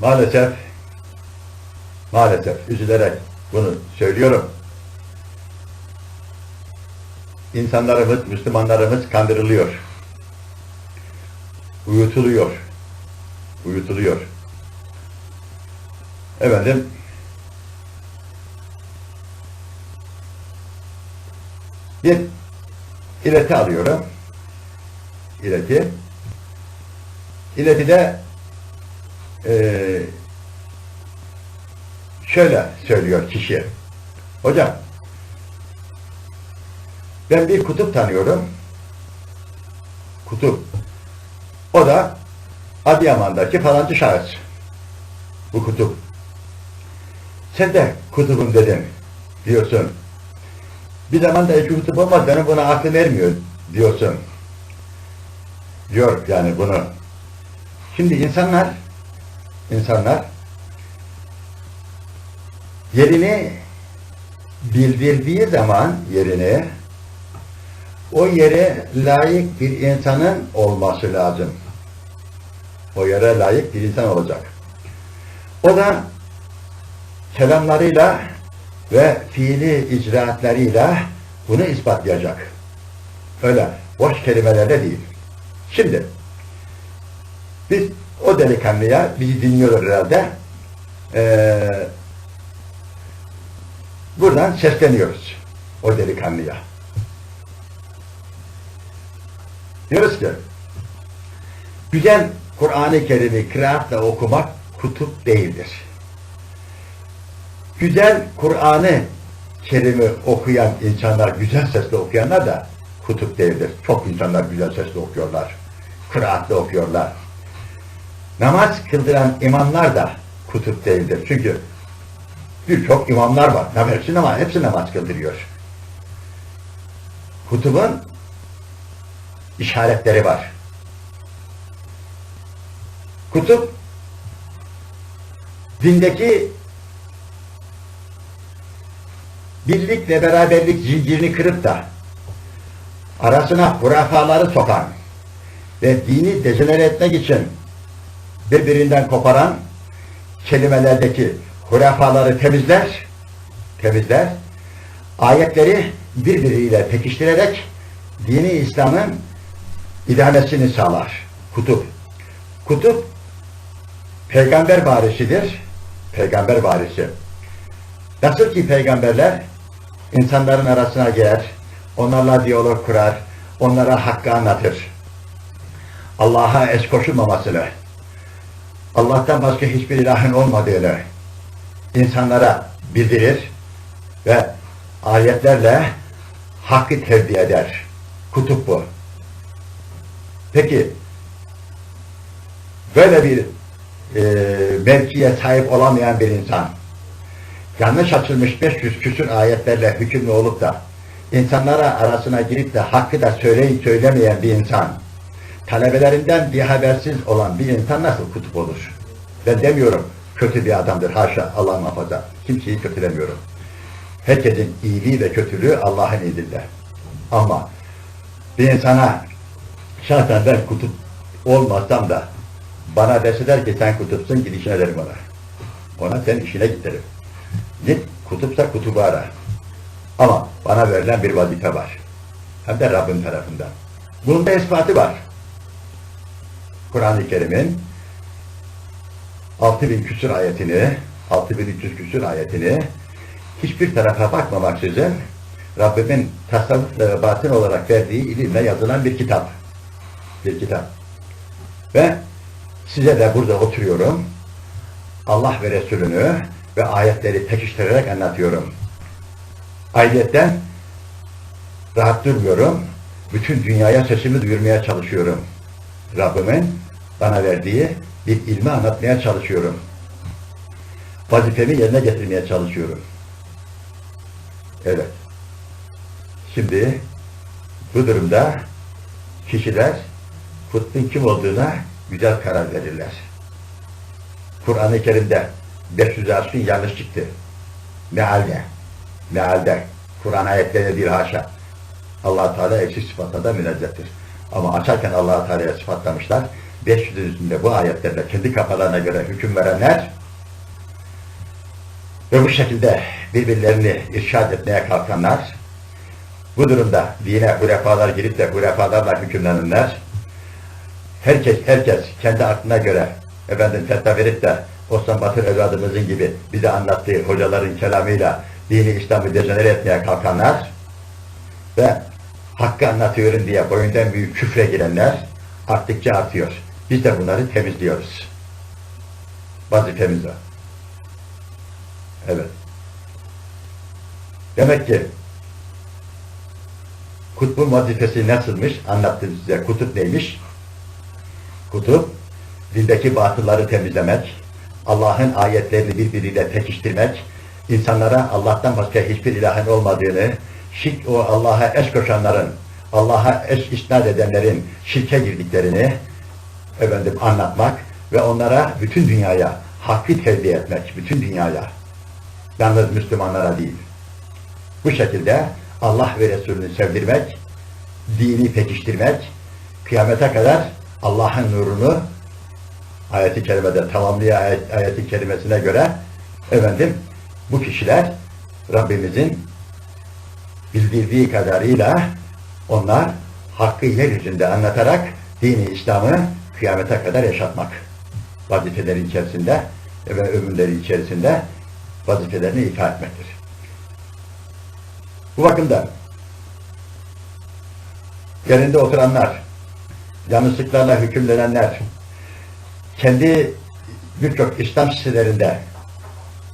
Maalesef, maalesef üzülerek bunu söylüyorum. İnsanlarımız, Müslümanlarımız kandırılıyor. Uyutuluyor. Uyutuluyor. Efendim, bir ileti alıyorum. İleti. İletide eee şöyle söylüyor kişi. Hocam, ben bir kutup tanıyorum. Kutup. O da Adıyaman'daki falancı şahıs. Bu kutup. Sen de kutubum dedin diyorsun. Bir zaman da iki kutup olmaz, benim buna aklım ermiyor diyorsun. Diyor yani bunu. Şimdi insanlar, insanlar yerini bildirdiği zaman yerini o yere layık bir insanın olması lazım. O yere layık bir insan olacak. O da kelamlarıyla ve fiili icraatlarıyla bunu ispatlayacak. Öyle boş kelimelerle değil. Şimdi biz o delikanlıya bizi dinliyor herhalde. Ee, buradan sesleniyoruz o delikanlıya. Diyoruz ki güzel Kur'an-ı Kerim'i kıraatla okumak kutup değildir. Güzel Kur'an-ı Kerim'i okuyan insanlar, güzel sesle okuyanlar da kutup değildir. Çok insanlar güzel sesle okuyorlar. Kıraatla okuyorlar. Namaz kıldıran imamlar da kutup değildir. Çünkü birçok imamlar var. Hepsi namaz, hepsi namaz kıldırıyor. Kutubun işaretleri var. Kutup dindeki birlik ve beraberlik zincirini kırıp da arasına hurafaları sokan ve dini dejenere etmek için birbirinden koparan kelimelerdeki hurafaları temizler, temizler, ayetleri birbiriyle pekiştirerek dini İslam'ın idamesini sağlar. Kutup. Kutup peygamber varisidir. Peygamber varisi. Nasıl ki peygamberler insanların arasına girer, onlarla diyalog kurar, onlara hakkı anlatır. Allah'a eş koşulmamasını, Allah'tan başka hiçbir ilahın olmadığını insanlara bildirir ve ayetlerle hakkı tevdi eder. Kutup bu. Peki böyle bir e, mevkiye sahip olamayan bir insan yanlış açılmış 500 küsur ayetlerle hükümlü olup da insanlara arasına girip de hakkı da söyleyip söylemeyen bir insan talebelerinden bir habersiz olan bir insan nasıl kutup olur? Ben demiyorum kötü bir adamdır haşa Allah muhafaza. Kimseyi kötülemiyorum. Herkesin iyiliği ve kötülüğü Allah'ın izniyle. Ama bir insana şahsen ben kutup olmasam da bana deseler ki sen kutupsun gidişine derim ona. Ona sen işine git derim. Git kutupsa kutubu ara. Ama bana verilen bir vazife var. Hem de Rabbim tarafından. Bunun da ispatı var. Kur'an-ı Kerim'in 6000 küsur ayetini, 6300 küsur ayetini hiçbir tarafa bakmamaksızın Rabbimin tasavvuf ve batın olarak verdiği ilimle yazılan bir kitap. Bir kitap. Ve size de burada oturuyorum. Allah ve Resulünü ve ayetleri pekiştirerek anlatıyorum. Ayrıca rahat durmuyorum. Bütün dünyaya sesimi duyurmaya çalışıyorum. Rabbimin bana verdiği bir ilmi anlatmaya çalışıyorum. Vazifemi yerine getirmeye çalışıyorum. Evet. Şimdi bu durumda kişiler kutbun kim olduğuna güzel karar verirler. Kur'an-ı Kerim'de 500 asrın yanlış çıktı. Mealde. Mealde. Kur'an ayetlerine değil haşa. allah Teala eksik sıfatla da münezzehtir. Ama açarken allah Teala'ya sıfatlamışlar. 500'ün üstünde bu ayetlerle kendi kafalarına göre hüküm verenler ve bu şekilde birbirlerini irşad etmeye kalkanlar, bu durumda dine hurefalar girip de hurefalarla hükümlenenler, herkes herkes kendi aklına göre efendim fetva verip de Osman Batır evladımızın gibi bize anlattığı hocaların kelamıyla dini İslam'ı dejenere etmeye kalkanlar ve hakkı anlatıyorum diye boyundan büyük küfre girenler arttıkça artıyor. Biz de bunları temizliyoruz. Vazifemiz o. Evet. Demek ki kutbun vazifesi nasılmış? Anlattım size. Kutup neymiş? Kutup, dildeki batılları temizlemek, Allah'ın ayetlerini birbiriyle pekiştirmek, insanlara Allah'tan başka hiçbir ilahın olmadığını, şirk o Allah'a eş koşanların, Allah'a eş isnat edenlerin şirke girdiklerini efendim anlatmak ve onlara bütün dünyaya hakkı tevdi etmek, bütün dünyaya. Yalnız Müslümanlara değil. Bu şekilde Allah ve Resulünü sevdirmek, dini pekiştirmek, kıyamete kadar Allah'ın nurunu ayeti kerimede tamamlıya ayet, ayeti kerimesine göre efendim bu kişiler Rabbimizin bildirdiği kadarıyla onlar hakkı yeryüzünde anlatarak dini İslam'ı kıyamete kadar yaşatmak vazifeleri içerisinde ve ömürleri içerisinde vazifelerini ifa etmektir. Bu bakımdan yerinde oturanlar, yanlışlıklarla hükümlenenler, kendi birçok İslam sitelerinde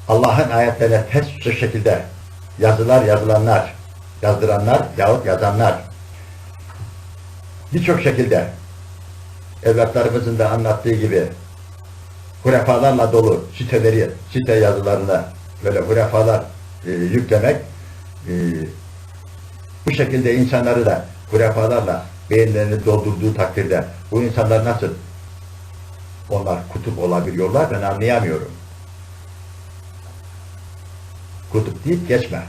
Allah'ın ayetlerine ters şekilde yazılar yazılanlar, yazdıranlar yahut yazanlar birçok şekilde evlatlarımızın da anlattığı gibi hurefalarla dolu siteleri, site yazılarına böyle hurefalar e, yüklemek e, bu şekilde insanları da hurefalarla beyinlerini doldurduğu takdirde bu insanlar nasıl onlar kutup olabiliyorlar ben anlayamıyorum. Kutup deyip geçme.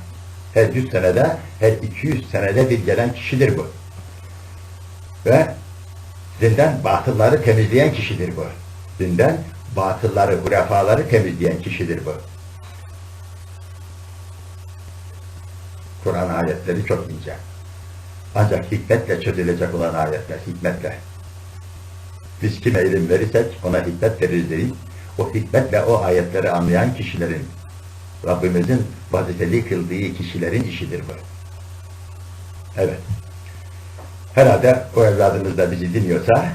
Her 100 senede, her 200 senede bir gelen kişidir bu. Ve dinden batılları temizleyen kişidir bu. Dinden batılları, hurefaları temizleyen kişidir bu. Kur'an ayetleri çok ince. Ancak hikmetle çözülecek olan ayetler, hikmetle. Biz kime ilim verirsek ona hikmet veririz deyip, o hikmetle o ayetleri anlayan kişilerin, Rabbimizin vazifeli kıldığı kişilerin işidir bu. Evet. Herhalde o evladımız da bizi dinliyorsa,